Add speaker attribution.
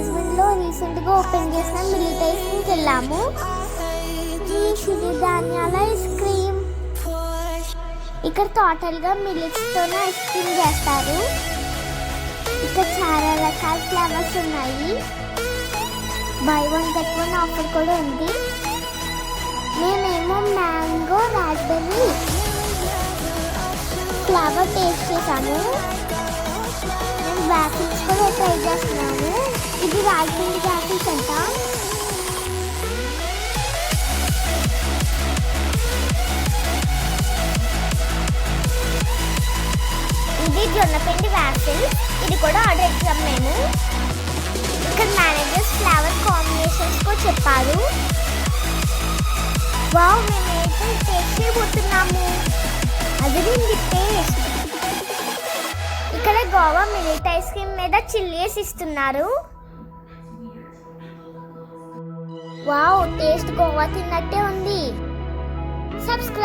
Speaker 1: రాజమండ్రిలో రీసెంట్గా ఓపెన్ చేసిన మిల్క్ వెళ్ళాము. ఈ సిరిధాన్యాల ఐస్ క్రీమ్ ఇక్కడ టోటల్గా మిల్క్స్తోనే ఐస్ క్రీమ్ చేస్తారు. ఇక్కడ చాలా రకాల ఫ్లేవర్స్ ఉన్నాయి. Buy one get one offer కూడా ఉంది. మేమేమో మ్యాంగో రాస్బెర్రీ ఫ్లేవర్ టేస్ట్ చేసాము. ఇది జొన్న అంట ఇది జొన్నపిండి వ్యాఫిల్ ఇది కూడా ఆర్డర్ ఇచ్చాం మేము. ఇక్కడ మేనేజర్స్ ఫ్లేవర్ కాంబినేషన్స్ కూడా చెప్పారు. వావ్ మేమైతే టేస్ట్ చేయబోతున్నాము. అది టేస్ట్ ఇక్కడ గోవా మిలిట్ ఐస్ క్రీమ్ మీద చిల్లీస్ ఇస్తున్నారు. వావ్ టేస్ట్ గోవా తిన్నట్టే ఉంది. సబ్స్క్రైబ్